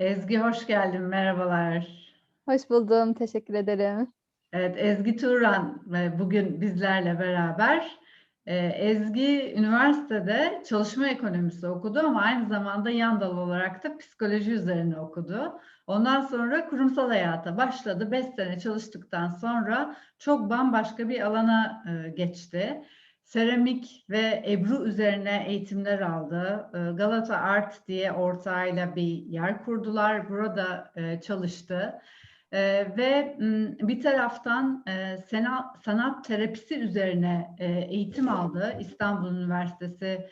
Ezgi hoş geldin, merhabalar. Hoş buldum, teşekkür ederim. Evet, Ezgi Turan bugün bizlerle beraber. E, Ezgi üniversitede çalışma ekonomisi okudu ama aynı zamanda yan dal olarak da psikoloji üzerine okudu. Ondan sonra kurumsal hayata başladı. Beş sene çalıştıktan sonra çok bambaşka bir alana e, geçti. Seramik ve Ebru üzerine eğitimler aldı. E, Galata Art diye ortağıyla bir yer kurdular. Burada e, çalıştı. E, ve bir taraftan e, sanat terapisi üzerine e, eğitim aldı İstanbul Üniversitesi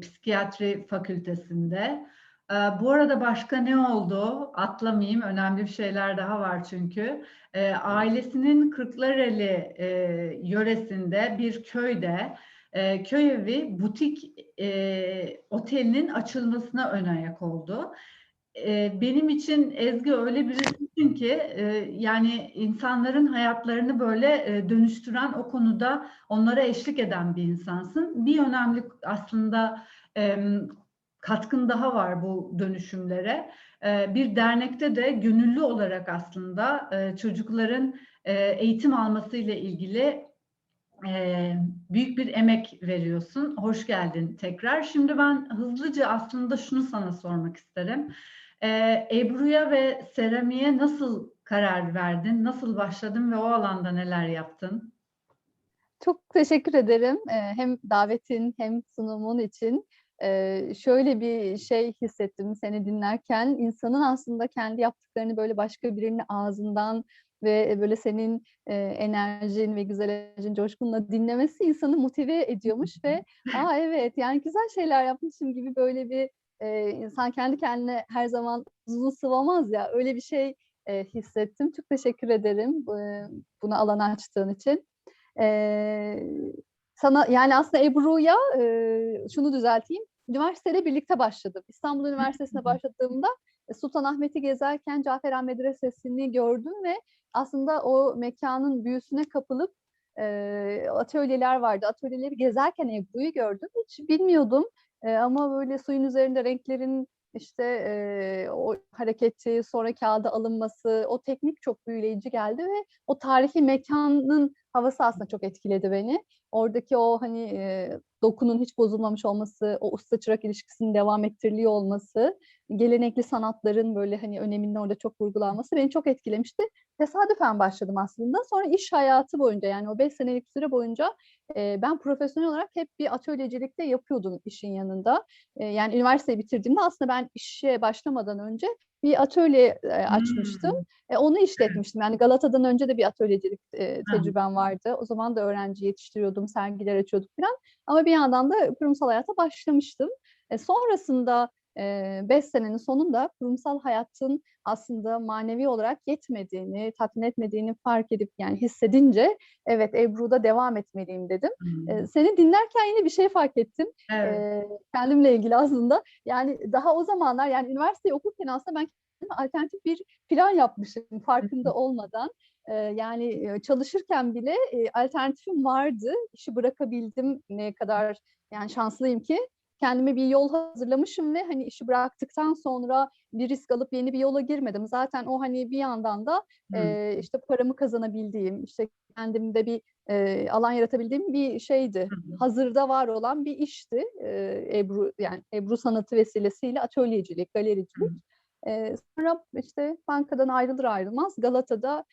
Psikiyatri Fakültesi'nde. E, bu arada başka ne oldu? Atlamayayım. Önemli bir şeyler daha var çünkü. E, ailesinin Kırklareli e, yöresinde bir köyde e, köy evi butik e, otelinin açılmasına ön ayak oldu. Benim için Ezgi öyle birisin ki yani insanların hayatlarını böyle dönüştüren o konuda onlara eşlik eden bir insansın. Bir önemli aslında katkın daha var bu dönüşümlere. E, bir dernekte de gönüllü olarak aslında e, çocukların e, eğitim almasıyla ilgili e, büyük bir emek veriyorsun. Hoş geldin tekrar. Şimdi ben hızlıca aslında şunu sana sormak isterim. E, Ebru'ya ve seramiğe nasıl karar verdin? Nasıl başladın ve o alanda neler yaptın? Çok teşekkür ederim e, hem davetin hem sunumun için. E, şöyle bir şey hissettim seni dinlerken. insanın aslında kendi yaptıklarını böyle başka birinin ağzından ve böyle senin e, enerjin ve güzel enerjin coşkunla dinlemesi insanı motive ediyormuş ve aa evet yani güzel şeyler yapmışım gibi böyle bir e, insan kendi kendine her zaman uzun sıvamaz ya öyle bir şey e, hissettim. Çok teşekkür ederim bu, buna alan açtığın için. E, sana yani aslında Ebru'ya e, şunu düzelteyim. Üniversitede birlikte başladım. İstanbul Üniversitesi'ne başladığımda e, Sultanahmet'i gezerken Caferhan Medresesi'ni gördüm ve aslında o mekanın büyüsüne kapılıp e, atölyeler vardı. Atölyeleri gezerken Ebru'yu gördüm. Hiç bilmiyordum e, ama böyle suyun üzerinde renklerin işte e, o hareketi, sonra kağıda alınması, o teknik çok büyüleyici geldi ve o tarihi mekanın havası aslında çok etkiledi beni. Oradaki o hani e, dokunun hiç bozulmamış olması, o usta çırak ilişkisinin devam ettiriliyor olması, gelenekli sanatların böyle hani öneminin orada çok vurgulanması beni çok etkilemişti. Tesadüfen başladım aslında. Sonra iş hayatı boyunca yani o beş senelik süre boyunca e, ben profesyonel olarak hep bir atölyecilikte yapıyordum işin yanında. E, yani üniversiteyi bitirdiğimde aslında ben işe başlamadan önce bir atölye e, açmıştım. Hmm. E, onu işletmiştim. Yani Galata'dan önce de bir atölyecilik e, tecrübem vardı. O zaman da öğrenci yetiştiriyordum, sergiler açıyorduk falan. Ama bir yandan da kurumsal hayata başlamıştım. E, sonrasında 5 senenin sonunda kurumsal hayatın aslında manevi olarak yetmediğini, tatmin etmediğini fark edip yani hissedince evet Ebru'da devam etmeliyim dedim. Hmm. Seni dinlerken yine bir şey fark ettim. Evet. Kendimle ilgili aslında. Yani daha o zamanlar yani üniversiteyi okurken aslında ben alternatif bir plan yapmışım farkında olmadan. Yani çalışırken bile alternatifim vardı. İşi bırakabildim ne kadar yani şanslıyım ki kendime bir yol hazırlamışım ve hani işi bıraktıktan sonra bir risk alıp yeni bir yola girmedim. Zaten o hani bir yandan da e, işte paramı kazanabildiğim, işte kendimde bir e, alan yaratabildiğim bir şeydi. Hı. Hazırda var olan bir işti. E, Ebru yani Ebru sanatı vesilesiyle atölyecilik, galericilik. E, sonra işte bankadan ayrılır ayrılmaz Galata'da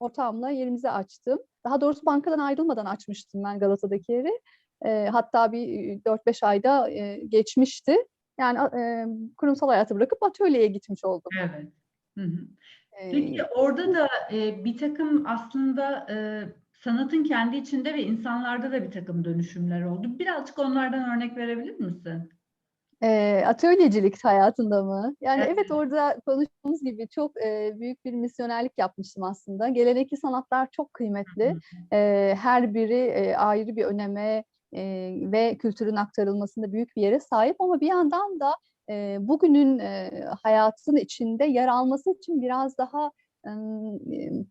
ortağımla yerimizi açtım. Daha doğrusu bankadan ayrılmadan açmıştım ben Galata'daki yeri. E, hatta bir 4-5 ayda e, geçmişti. Yani e, kurumsal hayatı bırakıp atölyeye gitmiş oldum. Evet. Hı hı. Peki orada da e, bir takım aslında e, sanatın kendi içinde ve insanlarda da bir takım dönüşümler oldu. Birazcık onlardan örnek verebilir misin? E, atölyecilik hayatında mı? Yani Evet. evet orada konuştuğumuz gibi çok e, büyük bir misyonerlik yapmıştım aslında. Gelenekli sanatlar çok kıymetli. E, her biri e, ayrı bir öneme e, ve kültürün aktarılmasında büyük bir yere sahip ama bir yandan da e, bugünün e, hayatının içinde yer alması için biraz daha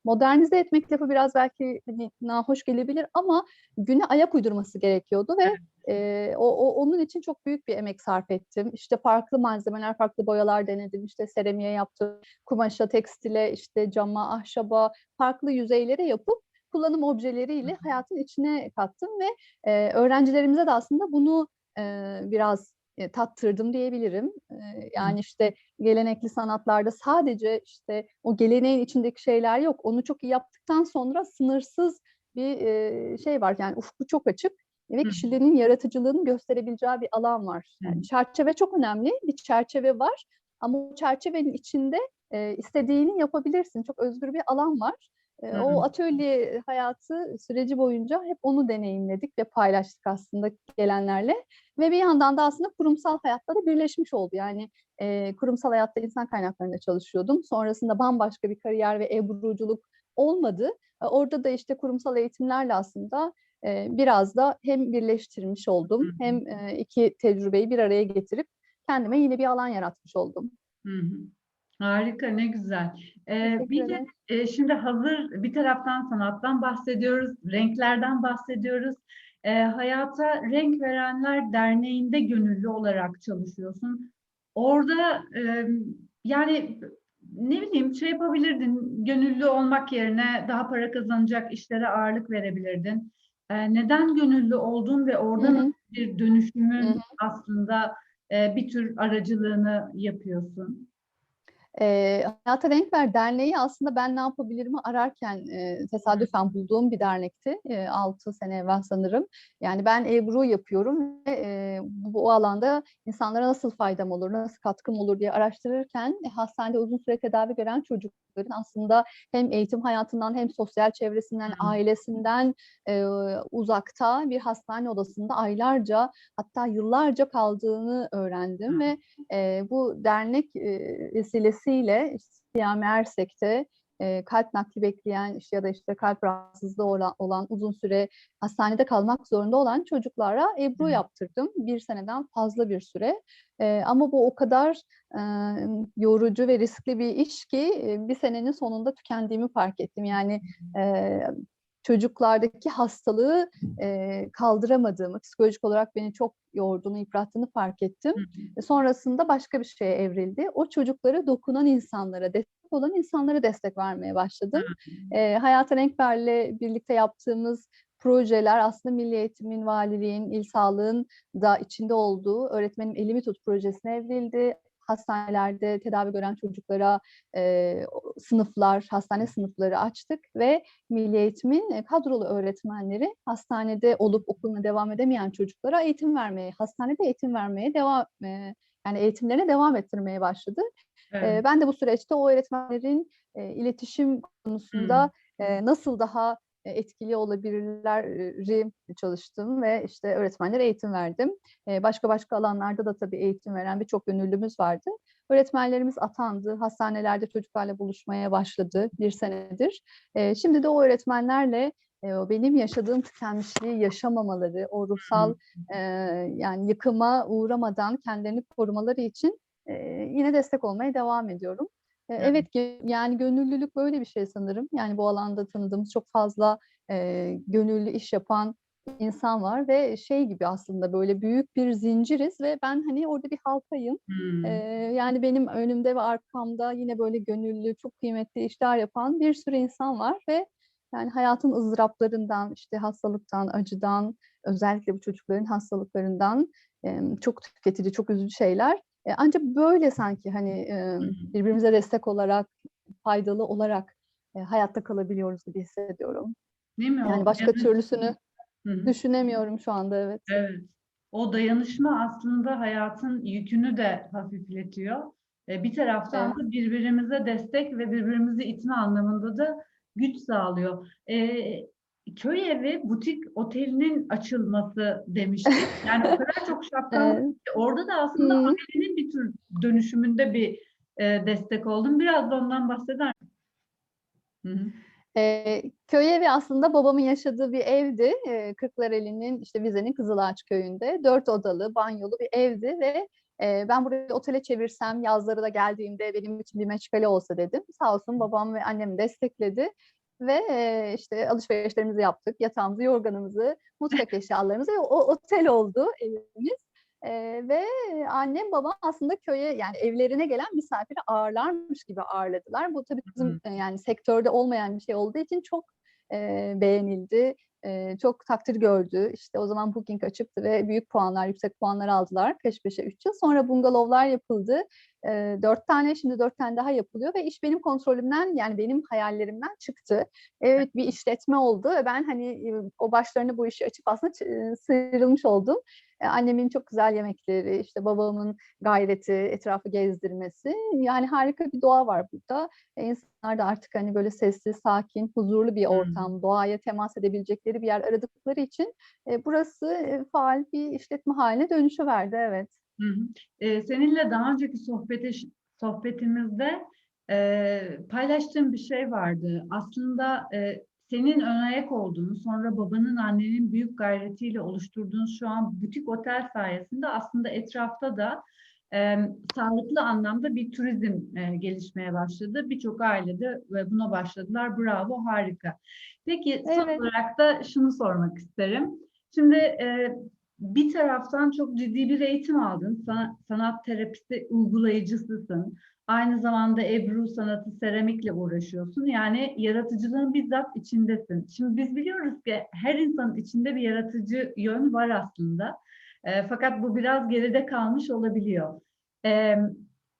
modernize etmek lafı biraz belki hani nahoş gelebilir ama güne ayak uydurması gerekiyordu ve e, o, o- onun için çok büyük bir emek sarf ettim. İşte farklı malzemeler, farklı boyalar denedim. İşte seramiğe yaptım, kumaşa, tekstile, işte cama, ahşaba, farklı yüzeylere yapıp kullanım objeleriyle hayatın içine kattım ve e, öğrencilerimize de aslında bunu e, biraz e, tattırdım diyebilirim. E, yani işte gelenekli sanatlarda sadece işte o geleneğin içindeki şeyler yok. Onu çok iyi yaptıktan sonra sınırsız bir e, şey var. Yani ufku çok açık ve kişilerin yaratıcılığını gösterebileceği bir alan var. Yani çerçeve çok önemli. Bir çerçeve var ama o çerçevenin içinde e, istediğini yapabilirsin. Çok özgür bir alan var. E. O atölye hayatı süreci boyunca hep onu deneyimledik ve paylaştık aslında gelenlerle. Ve bir yandan da aslında kurumsal hayatta da birleşmiş oldu. Yani e, kurumsal hayatta insan kaynaklarında çalışıyordum. Sonrasında bambaşka bir kariyer ve ebruculuk olmadı. E, orada da işte kurumsal eğitimlerle aslında e, biraz da hem birleştirmiş oldum Hı hı. hem e, iki tecrübeyi bir araya getirip kendime yine bir alan yaratmış oldum. Hı hı. Harika, ne güzel. Ee, bir de e, şimdi hazır bir taraftan sanattan bahsediyoruz, renklerden bahsediyoruz. Ee, Hayata Renk Verenler Derneği'nde gönüllü olarak çalışıyorsun. Orada e, yani ne bileyim şey yapabilirdin, gönüllü olmak yerine daha para kazanacak işlere ağırlık verebilirdin. Ee, neden gönüllü oldun ve orada Hı hı. bir dönüşümün Hı hı. aslında e, bir tür aracılığını yapıyorsun? Eee Hayata Renk Ver Derneği aslında ben ne yapabilirimi ararken eee, tesadüfen bulduğum bir dernekti. Eee 6 sene evvel sanırım. Yani ben Ebru yapıyorum ve eee, bu, bu alanda insanlara nasıl faydam olur, nasıl katkım olur diye araştırırken e, hastanede uzun süre tedavi gören çocukların aslında hem eğitim hayatından hem sosyal çevresinden, ailesinden eee, uzakta bir hastane odasında aylarca hatta yıllarca kaldığını öğrendim ve Eee, bu dernek eee, vesilesiyle Siyami Ersek'te eee, kalp nakli bekleyen işte ya da işte kalp rahatsızlığı olan, olan uzun süre hastanede kalmak zorunda olan çocuklara Ebru Hı. yaptırdım. Bir seneden fazla bir süre. Eee, ama bu o kadar eee, yorucu ve riskli bir iş ki bir senenin sonunda tükendiğimi fark ettim. Yani çocuklardaki hastalığı eee, kaldıramadığımı, psikolojik olarak beni çok yorduğunu, yıprattığını fark ettim. Hı hı. E, Sonrasında başka bir şeye evrildi. O çocuklara dokunan insanlara, destek olan insanlara destek vermeye başladım. E, Hayata Renkber'le birlikte yaptığımız projeler aslında Milli Eğitim'in, Valiliğin, İl Sağlığın da içinde olduğu Öğretmenim Elimi Tut projesine evrildi. Hastanelerde tedavi gören çocuklara e, sınıflar, hastane sınıfları açtık ve Milli Eğitim'in e, kadrolu öğretmenleri hastanede olup okuluna devam edemeyen çocuklara eğitim vermeye, hastanede eğitim vermeye devam e, yani eğitimlerine devam ettirmeye başladı. E, Evet. ben de bu süreçte o öğretmenlerin e, iletişim konusunda e, nasıl daha e, etkili olabilirleri çalıştım ve işte öğretmenlere eğitim verdim. E, başka başka alanlarda da tabii eğitim veren birçok gönüllümüz vardı. Öğretmenlerimiz atandı, hastanelerde çocuklarla buluşmaya başladı bir senedir. E, şimdi de o öğretmenlerle e, benim yaşadığım tükenmişliği yaşamamaları, o ruhsal e, yani yıkıma uğramadan kendilerini korumaları için e, yine destek olmaya devam ediyorum. E, Evet. yani gönüllülük böyle bir şey sanırım. Yani bu alanda tanıdığımız çok fazla e, gönüllü iş yapan insan var ve şey gibi aslında böyle büyük bir zinciriz ve ben hani orada bir halkayım. Hmm. Ee, yani benim önümde ve arkamda yine böyle gönüllü, çok kıymetli işler yapan bir sürü insan var ve yani hayatın ızdıraplarından, işte hastalıktan, acıdan, özellikle bu çocukların hastalıklarından em, çok tüketici, çok üzücü şeyler. E, ancak böyle sanki hani hı. birbirimize destek olarak, faydalı olarak e, hayatta kalabiliyoruz gibi hissediyorum. Değil mi? Yani O başka dayanış- türlüsünü Hı hı. düşünemiyorum şu anda evet. Evet. O dayanışma aslında hayatın yükünü de hafifletiyor. E, bir taraftan da birbirimize destek ve birbirimizi itme anlamında da güç sağlıyor. E, köy evi butik otelinin açılması demiştik. Yani o kadar çok şapkalı Evet. orada da aslında Hı. ailenin bir tür dönüşümünde bir e, destek oldum. Biraz da ondan bahseder misin? Ee, köy evi aslında babamın yaşadığı bir evdi. Ee, Kırklareli'nin işte Vize'nin Kızılağaç köyünde. Dört odalı, banyolu bir evdi ve Eee, ben burayı otele çevirsem, yazları da geldiğimde benim için bir meşgale olsa dedim. Sağ olsun babam ve annem destekledi ve, işte alışverişlerimizi yaptık. Yatağımızı, yorganımızı, mutfak eşyalarımızı ve o otel oldu evimiz. Eee, ve annem babam aslında köye yani evlerine gelen misafiri ağırlarmış gibi ağırladılar. Bu tabii bizim, hı. eee, yani sektörde olmayan bir şey olduğu için çok, eee, beğenildi. Eee, çok takdir gördü. İşte o zaman Booking açıktı ve büyük puanlar, yüksek puanlar aldılar peş peşe 3 yıl. Sonra bungalovlar yapıldı. Eee, 4 tane, şimdi 4 tane daha yapılıyor ve iş benim kontrolümden, yani benim hayallerimden çıktı. Evet, bir işletme oldu ve ben, hani, o başlarına bu işi açıp aslında sıyrılmış oldum. Eee, annemin çok güzel yemekleri, işte babamın gayreti, etrafı gezdirmesi, yani harika bir doğa var burada. Eee, insanlar da artık, hani, böyle sessiz, sakin, huzurlu bir ortam, doğaya temas edebilecekleri bir yer aradıkları için, eee, burası, faal bir işletme hâline dönüşüverdi, evet. Hı hı. Seninle daha önceki sohbetiş sohbetimizde, eee, paylaştığın bir şey vardı. Aslında, eee, senin ön ayak olduğun, sonra babanın, annenin büyük gayretiyle oluşturduğunuz şu an butik otel sayesinde aslında etrafta da, emm, sağlıklı anlamda bir turizm, eee, gelişmeye başladı. Birçok aile de ve buna başladılar. Bravo, harika. Peki, son Evet. olarak da şunu sormak isterim. Şimdi, eee, bir taraftan çok ciddi bir eğitim aldın. Sana sanat terapisi uygulayıcısısın. Aynı zamanda Ebru sanatı, seramikle uğraşıyorsun. Yani yaratıcılığın bizzat içindesin. Şimdi biz biliyoruz ki her insanın içinde bir yaratıcı yön var aslında. Eee, fakat bu biraz geride kalmış olabiliyor. Emm,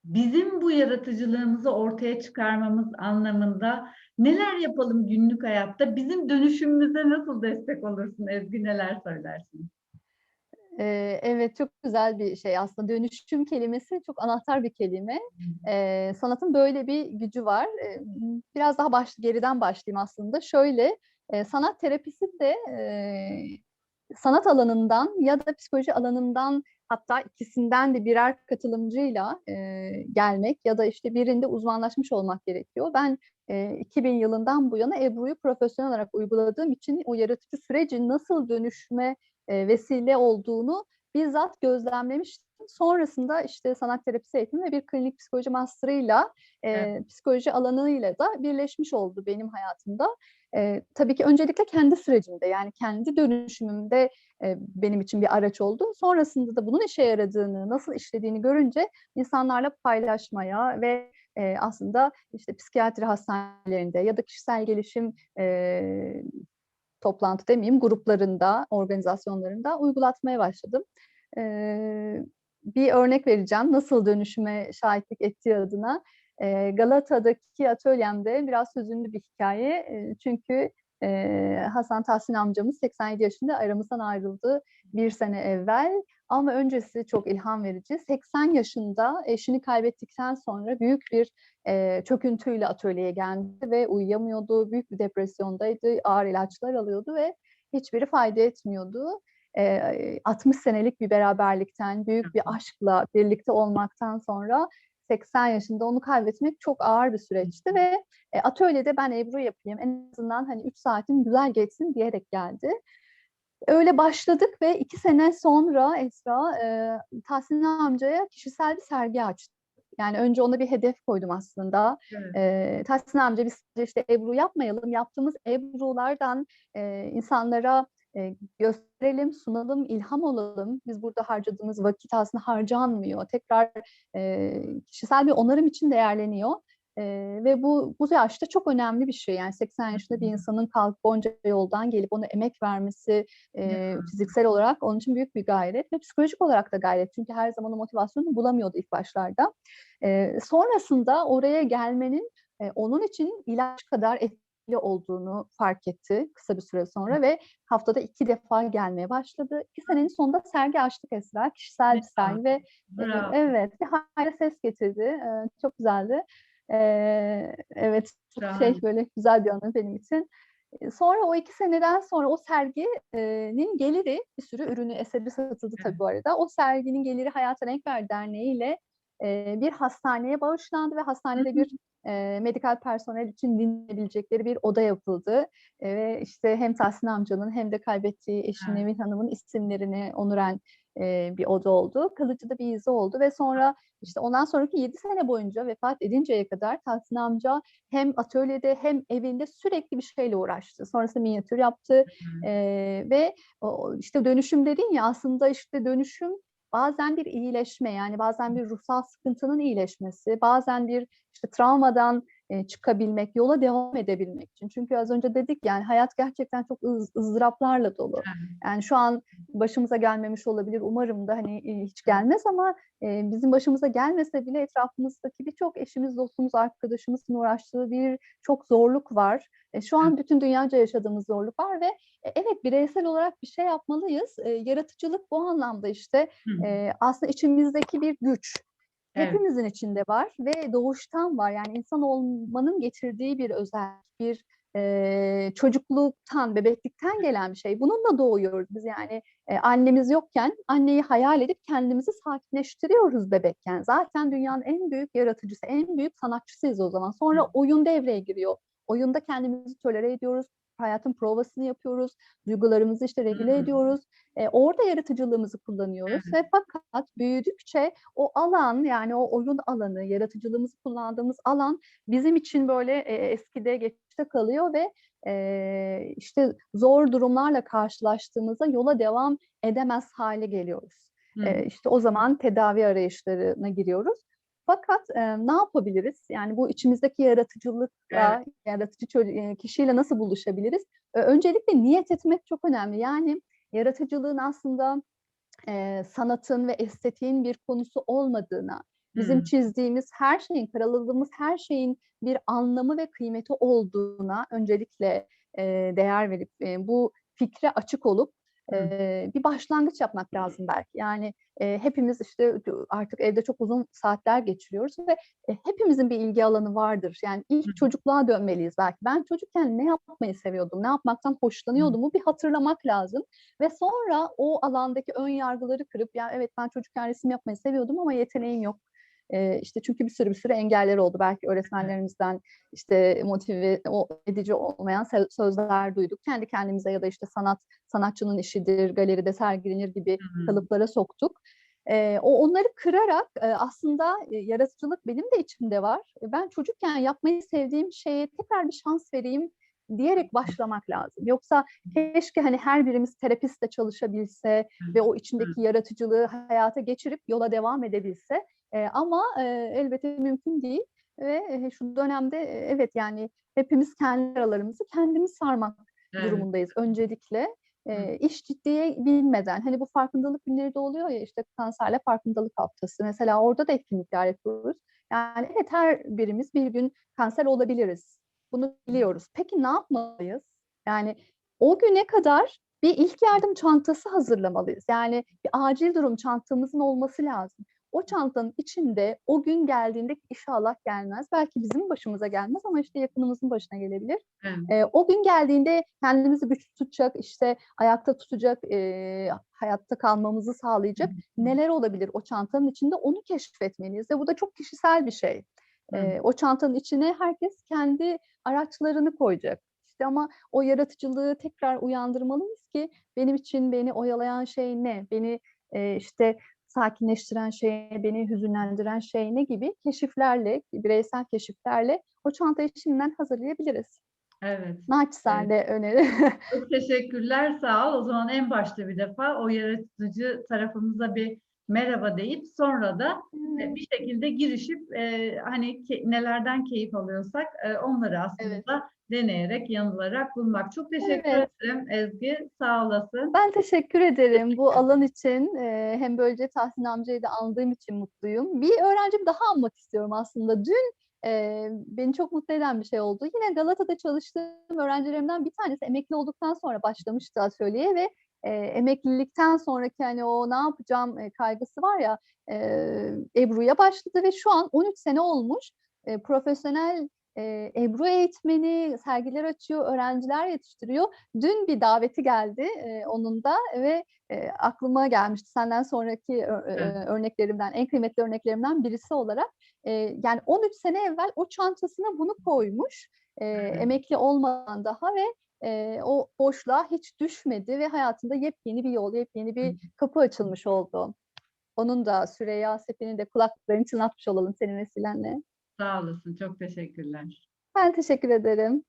bizim bu yaratıcılığımızı ortaya çıkarmamız anlamında neler yapalım günlük hayatta? Bizim dönüşümümüze nasıl destek olursun Ezgi, neler söylersin? Eee, evet, çok güzel bir şey aslında. Dönüşüm kelimesi çok anahtar bir kelime. Eee, sanatın böyle bir gücü var. Emm, biraz daha baş geriden başlayayım aslında. Şöyle, eee, sanat terapisi de, eee, sanat alanından ya da psikoloji alanından hatta ikisinden de birer katılımcıyla, eee, gelmek ya da, işte, birinde uzmanlaşmış olmak gerekiyor. Ben, eee, 2000 yılından bu yana Ebru'yu profesyonel olarak uyguladığım için o yaratıcı sürecin nasıl dönüşüme, eee, vesile olduğunu bizzat gözlemlemiştim. Sonrasında, işte, sanat terapisi eğitimi ve bir klinik psikoloji master'ıyla, Evet. eee, psikoloji alanıyla da birleşmiş oldu benim hayatımda. Eee, tabii ki öncelikle kendi sürecimde, yani kendi dönüşümümde, eee, benim için bir araç oldu. Sonrasında da bunun işe yaradığını, nasıl işlediğini görünce insanlarla paylaşmaya ve, eee, aslında, işte, psikiyatri hastanelerinde ya da kişisel gelişim, eee, toplantı demeyeyim, gruplarında, organizasyonlarında uygulatmaya başladım. Eee, bir örnek vereceğim nasıl dönüşüme şahitlik ettiği adına. Eee, Galata'daki atölyemde biraz hüzünlü bir hikâye. Eee, çünkü, eee, Hasan Tahsin amcamız 87 yaşında aramızdan ayrıldı 1 sene evvel ama öncesi çok ilham verici. 80 yaşında eşini kaybettikten sonra büyük bir, eee, çöküntüyle atölyeye geldi ve uyuyamıyordu, büyük bir depresyondaydı, ağır ilaçlar alıyordu ve hiçbiri fayda etmiyordu. Eee, 60 senelik bir beraberlikten, büyük bir aşkla birlikte olmaktan sonra 80 yaşında onu kaybetmek çok ağır bir süreçti ve, eee, atölyede ben Ebru yapayım, en azından, hani, 3 saatim güzel geçsin diyerek geldi. Öyle başladık ve 2 sene sonra Esra, eee, Tahsin amcaya kişisel bir sergi açtık. Yani önce ona bir hedef koydum aslında. Evet. Eee, Tahsin amca biz işte Ebru yapmayalım, yaptığımız Ebru'lardan, eee, insanlara, eee, gösterelim, sunalım, ilham olalım. Biz burada harcadığımız vakit aslında harcanmıyor. Tekrar, eee, kişisel bir onarım için değerleniyor. Eee, ve bu bu yaşta çok önemli bir şey. Yani 80 Hı yaşında bir insanın kalkıp onca yoldan gelip ona emek vermesi, Ya. fiziksel olarak onun için büyük bir gayret ve psikolojik olarak da gayret. Çünkü her zaman o motivasyonu bulamıyordu ilk başlarda. Eee, sonrasında oraya gelmenin, eee, onun için ilaç kadar etkili olduğunu fark etti kısa bir süre sonra ve haftada 2 defa gelmeye başladı. 2 senenin sonunda sergi açtık Esra. Kişisel bir sergi ve, bravo. evet, bir hayra ses getirdi. Eee, çok güzeldi. Eee, evet, çok şey, böyle güzel bir anı benim için. Sonra o 2 seneden sonra o sergi eee, nin geliri, bir sürü ürünü, eseri satıldı tabii bu arada. O serginin geliri Hayata Renk Ver Derneği ile, bir hastaneye bağışlandı ve hastanede bir, eee, medikal personel için dinlenebilecekleri bir oda yapıldı. Eee, ve işte hem Tahsin amcanın hem de kaybettiği eşi. Nevin Hanım'ın isimlerini onuren, e, bir oda oldu. Kalıcı da bir izi oldu ve sonra işte ondan sonraki 7 sene boyunca vefat edinceye kadar Tahsin amca hem atölyede hem evinde sürekli bir şeyle uğraştı. Sonrasında minyatür yaptı e, ve o, işte dönüşüm dedin ya aslında işte dönüşüm bazen bir iyileşme yani bazen bir ruhsal sıkıntının iyileşmesi, bazen bir işte travmadan e, çıkabilmek, yola devam edebilmek için. Çünkü az önce dedik yani hayat gerçekten çok ız, ızdıraplarla dolu. Yani şu an başımıza gelmemiş olabilir. Umarım da hani e, hiç gelmez ama e, bizim başımıza gelmese bile etrafımızdaki birçok eşimiz, dostumuz, arkadaşımızın uğraştığı bir çok zorluk var. E, şu an bütün dünyaca yaşadığımız zorluk var ve e, evet bireysel olarak bir şey yapmalıyız. E, yaratıcılık bu anlamda işte e, aslında içimizdeki bir güç. Evet. Hepimizin içinde var ve doğuştan var. Yani insan olmanın getirdiği bir özel, bir e, çocukluktan, bebeklikten gelen bir şey. Bununla doğuyoruz biz yani e, annemiz yokken anneyi hayal edip kendimizi sakinleştiriyoruz bebekken. Zaten dünyanın en büyük yaratıcısı, en büyük sanatçısıyız o zaman. Sonra oyun devreye giriyor. Oyunda kendimizi tolere ediyoruz. Hayatın provasını yapıyoruz. Duygularımızı işte regüle ediyoruz. E, orada yaratıcılığımızı kullanıyoruz ve fakat büyüdükçe o alan yani o oyun alanı, yaratıcılığımızı kullandığımız alan bizim için böyle e, eskide geçmişte kalıyor ve e, işte zor durumlarla karşılaştığımızda yola devam edemez hale geliyoruz. E, işte o zaman tedavi arayışlarına giriyoruz. Fakat e, ne yapabiliriz? Yani bu içimizdeki yaratıcılıkla, yaratıcı çö- e, kişiyle nasıl buluşabiliriz? E, öncelikle niyet etmek çok önemli. Yani yaratıcılığın aslında e, sanatın ve estetiğin bir konusu olmadığına, bizim Hmm. çizdiğimiz her şeyin, karaladığımız her şeyin bir anlamı ve kıymeti olduğuna öncelikle e, değer verip e, bu fikre açık olup. E, bir başlangıç yapmak lazım belki. Yani e, hepimiz işte artık evde çok uzun saatler geçiriyoruz ve e, hepimizin bir ilgi alanı vardır. Yani ilk Hı. çocukluğa dönmeliyiz belki. Ben çocukken ne yapmayı seviyordum, ne yapmaktan hoşlanıyordum bir hatırlamak lazım. Ve sonra o alandaki ön yargıları kırıp ya evet ben çocukken resim yapmayı seviyordum ama yeteneğim yok. Ee, işte çünkü bir sürü bir sürü engeller oldu. Belki öğretmenlerimizden işte motive edici olmayan sözler duyduk. Kendi kendimize ya da işte sanat sanatçının işidir, galeride sergilenir gibi Hı. kalıplara soktuk. Ee, o onları kırarak e, aslında e, yaratıcılık benim de içimde var. E, Ben çocukken yapmayı sevdiğim şeye tekrar bir şans vereyim diyerek başlamak lazım. Yoksa keşke hani her birimiz terapistle çalışabilse ve o içindeki yaratıcılığı hayata geçirip yola devam edebilse. E, ama e, elbette mümkün değil ve e, şu dönemde e, evet yani hepimiz kendi aralarımızı kendimiz sarmak Evet. durumundayız öncelikle. E, iş ciddiye binmeden hani bu farkındalık günleri de oluyor ya işte kanserle farkındalık haftası mesela orada da etkinlikler yapıyoruz. Yani evet her birimiz bir gün kanser olabiliriz. Bunu biliyoruz. Peki ne yapmalıyız? Yani o güne kadar bir ilk yardım çantası hazırlamalıyız. Yani bir acil durum çantamızın olması lazım. O çantanın içinde o gün geldiğinde inşallah gelmez. Belki bizim başımıza gelmez ama işte yakınımızın başına gelebilir. Evet. Ee, o gün geldiğinde kendimizi güçlü tutacak, işte ayakta tutacak, e, hayatta kalmamızı sağlayacak neler olabilir o çantanın içinde onu keşfetmeliyiz. Ve bu da çok kişisel bir şey. Ee, o çantanın içine herkes kendi araçlarını koyacak. İşte ama o yaratıcılığı tekrar uyandırmalıyız ki benim için beni oyalayan şey ne? Beni e, işte sakinleştiren şey, ne, beni hüzünlendiren şey ne gibi keşiflerle, bireysel keşiflerle o çantayı şimdiden hazırlayabiliriz. Evet. Naçizane öneri. Çok teşekkürler, sağ ol. O zaman en başta bir defa o yaratıcı tarafımıza bir merhaba deyip sonra da e, bir şekilde girişip e, hani ke- nelerden keyif alıyorsak e, onları aslında Evet. deneyerek, yanılarak bulmak. Çok teşekkür Evet. ederim Ezgi, sağ olasın. Ben teşekkür ederim bu alan için. Eee, hem böylece Tahsin amcayı da andığım için mutluyum. Bir öğrencim daha anmak istiyorum aslında. Dün eee, beni çok mutlu eden bir şey oldu. Yine Galata'da çalıştığım öğrencilerimden bir tanesi emekli olduktan sonra başlamıştı atölyeye ve eee, emeklilikten sonraki hani o ne yapacağım e, kaygısı var ya eee, Ebru'ya başladı ve şu an 13 sene olmuş. E, profesyonel e, Ebru eğitmeni, sergiler açıyor, öğrenciler yetiştiriyor. Dün bir daveti geldi e, onun da ve e, aklıma gelmişti senden sonraki Evet. örneklerimden, en kıymetli örneklerimden birisi olarak. E, yani 13 sene evvel o çantasına bunu koymuş, e, Evet. emekli olmadan daha ve e, o boşluğa hiç düşmedi ve hayatında yepyeni bir yol, yepyeni bir kapı açılmış oldu. Onun da Süreyya Sefi'nin de kulaklarını çınlatmış olalım senin vesilenle. Sağ olasın. Çok teşekkürler. Ben teşekkür ederim.